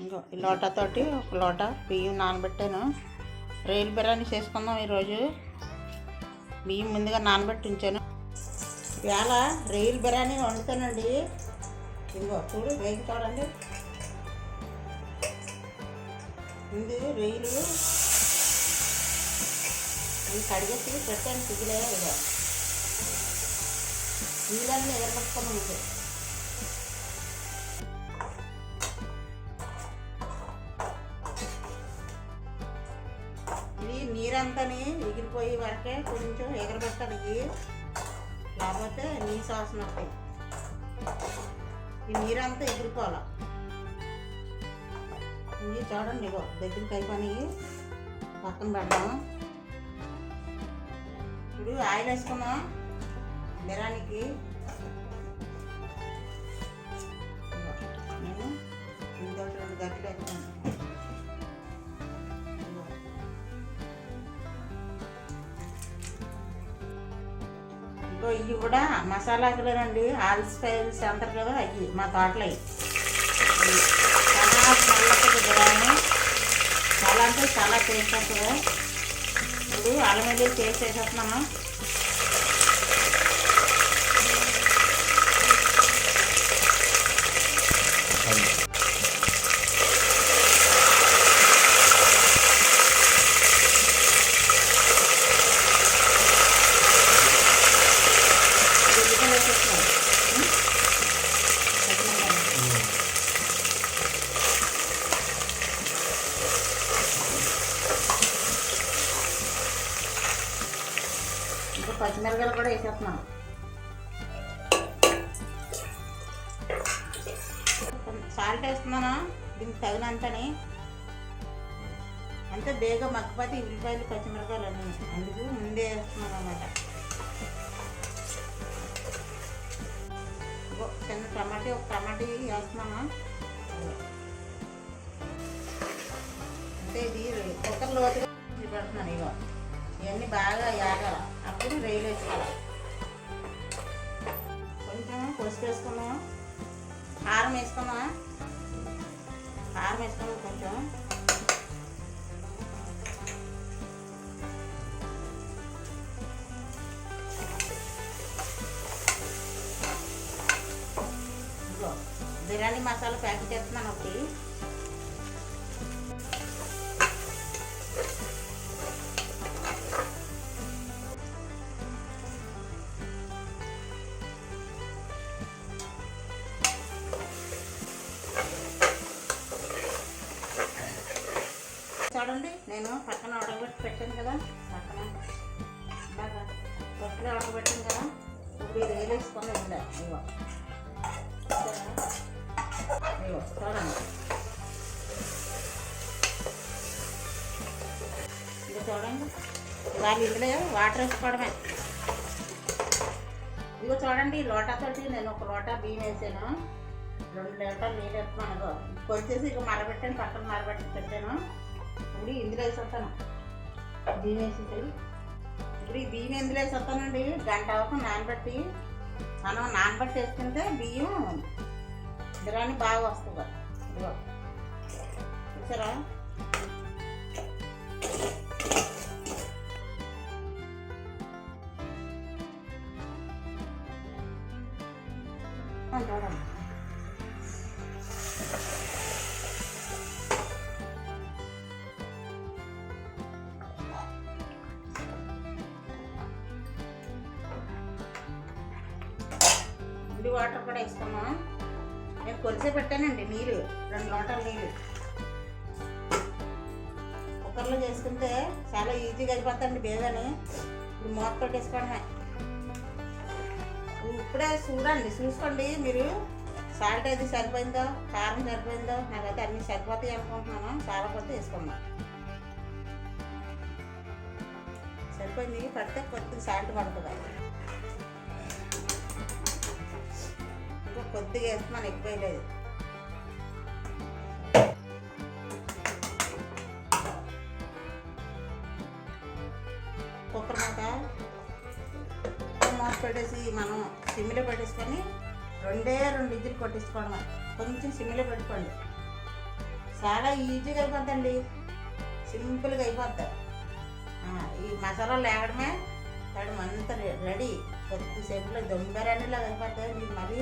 ఇంకో ఈ లోటాతోటి ఒక లోట బియ్యం నానబెట్టాను. రొయ్యలు బిర్యానీ చేసుకుందాం ఈరోజు. బియ్యం ముందుగా నానబెట్టి ఉంచాను. ఇవాళ రొయ్యలు బిర్యానీ వండుతానండి. ఇంకో చూడు రేగి చూడండి. ముందు రొయ్యలు ఇవి కడిగేసి పెట్టాను పిగిలే ఇదో నీళ్ళన్నీ ఎగరబట్టుకున్నాం నీరంతాని ఎగిరిపోయే వరకే కొంచెం ఎగరబెట్టాలి. ఇవి లేకపోతే నీ సాసన వస్తాయి ఈ నీరంతా ఎగిరిపోవాలి. ఇవి చూడండి ఇగో దగ్గరికి అయిపోయి పక్కన పెడదాం. ఇప్పుడు ఆయిల్ వేసుకుందాం బిర్యానీకి. ఇగో, నేను రెండు గంటలు వేస్తాను ఇవి కూడా మసాలాకులేనండి ఆల్ స్పైసెస్ అంటారు కదా అవి మా తోటలో చాలా స్మెల్ బిర్యానీ చాలా అంటే చాలా టేస్ట్ వస్తుంది. ఇప్పుడు అల్లం వెల్లుల్లి టేస్ట్ వేసేస్తున్నాము ఇంకా పచ్చిమిరపకాయలు కూడా వేసేస్తున్నాను. సాల్ట్ వేస్తున్నాను? దీనికి తగినంతని. అంతే బేగా మగ్గిపోతే ఉల్లిపాయలు పచ్చిమిరపకాయలు అన్నీ అందుకు ముందే వేస్తున్నాను అన్నమాట టమాటీ ఒక టమాటీ వేస్తున్నాను అంటే ఇది కుక్కర్ లోతుగా పెడుతున్నాను ఇగో. ఇవన్నీ బాగా యాగాల. అప్పుడు రైలు వేసుకోవాలి. బిర్యానీ మసాలా ప్యాకెట్ వేస్తున్నాను ఒకటి. చూడండి నేను పక్కన ఉడకబెట్టి పెట్టాను కదా పక్కన బాగా రొట్టెలు ఉడకబెట్టాను కదా ఇప్పుడు ఇది వేలేసుకొని ఉందా ఇగో ఇగో చూడండి చూడండి. వాళ్ళు ఇందులో వాటర్ వేసుకోవడమే. ఇదిగో చూడండి ఈ లోటాతోటి నేను ఒక లోటా బియ్యం వేసాను. రెండు లీటర్లు నీళ్ళు వేస్తున్నాను ఇగో కొంచెసి ఇక మరబెట్టాను పక్కన మరబెట్టి పెట్టాను. ఇప్పుడు ఇందులో వేసేస్తాను. బియ్యం వేసేసి ఇప్పుడు ఈ బియ్యం ఎందులో వేసేస్తానండి? గంట వరకు నానబెట్టి. మనం నానబెట్టి వేసుకుంటే బియ్యం బిర్యానీ బాగా వస్తుంది. చూసారా? చూడండి వాటర్ కూడా వేసుకున్నాం నేను కొలిసే పెట్టానండి నీళ్ళు రెండు లోటల నీళ్ళు. కుక్కర్లో చేసుకుంటే చాలా ఈజీగా అయిపోతుందండి బేదని ఇప్పుడు మూత పెట్టేసుకోవడమే ఇప్పుడే చూడండి చూసుకోండి మీరు. సాల్ట్ అది సరిపోయిందో? కారం సరిపోయిందో? నాకైతే అన్నీ సరిపోతాయి అనుకుంటున్నాను. చాలా కొద్ది వేసుకున్నాం సరిపోయింది? పడితే కొద్దిగా సాల్ట్ పడుతుంది. ఇంకా కొద్దిగా వేస్తున్నాను ఎక్కువ లేదు. కుక్కర్ మాట మూత పెట్టేసి మనం సిమ్లో పెట్టేసుకొని రెండే రెండు ఇజ్జులు కొట్టించుకోవడం కొంచెం సిమ్లో పెట్టుకోండి. చాలా ఈజీగా అయిపోద్దండి. సింపుల్గా అయిపోద్ది. ఈ మసాలా లేవడమే. తడు అంత రెడీ. కొద్దిసేపులో దమ్ బిర్యానీలాగా అయిపోతుంది మీకు మళ్ళీ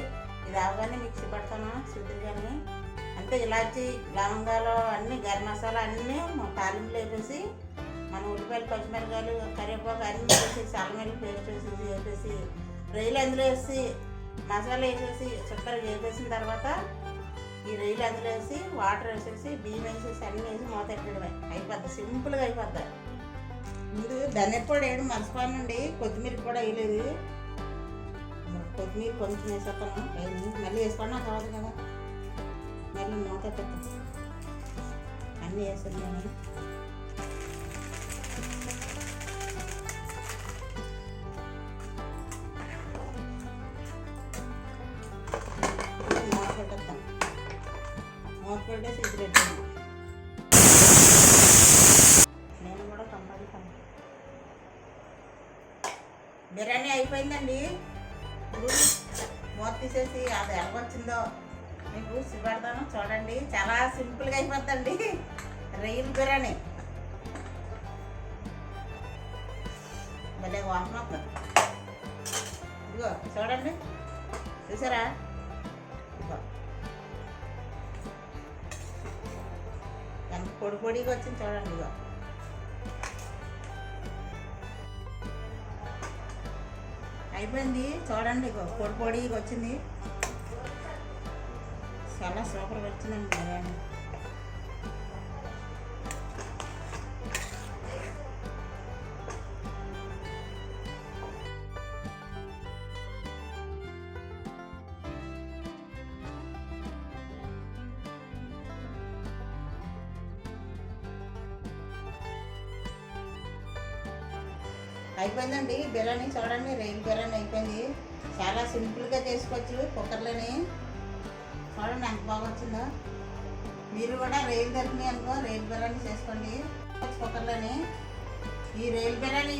ఇది అవగానే మిక్సీ పడతాను శుద్ధిగానే అంతే ఇలాచి లవంగాలు అన్నీ గరం మసాలా అన్నీ తాలింపులు వేసేసి మన ఉల్లిపాయలు పచ్చిమిరకాయలు కరివేపాకు అన్నీ వేసేసి అల్లం పేస్ట్ వేసేసి వేసేసి రొయ్యలు అందులో వేసి మసాలా వేసేసి శుభ్రంగా వేసేసిన తర్వాత ఈ రొయ్యలు అందులో వేసి వాటర్ వేసేసి బియ్యం వేసేసి అన్నీ వేసి మూత పెట్టడమే. అయిపోద్ది సింపుల్గా అయిపోద్ది. ముందు ధనియ పొడి వేయడం మర్చిపోయానండి కొత్తిమీర కూడా వేయలేదు. కొత్తిమీర కొంచెం వేసేస్తాను మళ్ళీ వేసుకున్నా కావాలి కదా. మళ్ళీ మూత పెట్టు. అన్నీ వేసేద్దాము మూత పెట్టేస్తాను మూత పెట్టేసి ఇది పెట్టాను నేను కూడా కంపల్సరీ బిర్యానీ అయిపోయిందండి? ఇప్పుడు మూత తీసేసి అది ఎలాగొచ్చిందో మీకు చూపెడతాను చూడండి చాలా సింపుల్గా అయిపోద్దండి. రొయ్యల బిర్యానీ. భలే వాసన ఇదిగో చూడండి. చూసారా? ఎంత పొడి పొడిగా వచ్చింది చూడండి ఇదిగో. అయిపోయింది. చూడండి పొడి పొడి వచ్చింది. చాలా సూపర్గా వచ్చిందండి బిర్యానీ. అయిపోయిందండి బిర్యానీ చూడండి రైలు బిర్యానీ అయిపోయింది. చాలా సింపుల్గా చేసుకోవచ్చు కుక్కర్లోని. చూడండి ఎంత బాగా వచ్చిందో. మీరు కూడా రైలు దొరికినాయి అనుకో రైలు బిర్యానీ చేసుకోండి. కుక్కర్లోని. ఈ రైలు బిర్యానీ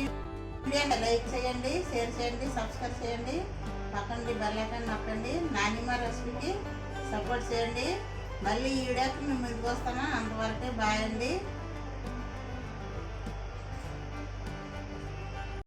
లైక్ చేయండి షేర్ చేయండి సబ్స్క్రైబ్ చేయండి. పక్కన బెల్ ఐకాన్ నొక్కండి. నానిమా రెసిపీకి సపోర్ట్ చేయండి. మళ్ళీ ఈ వీడియోకి మేము ముందుకు వస్తాను. అంతవరకు బాయ్ అండి.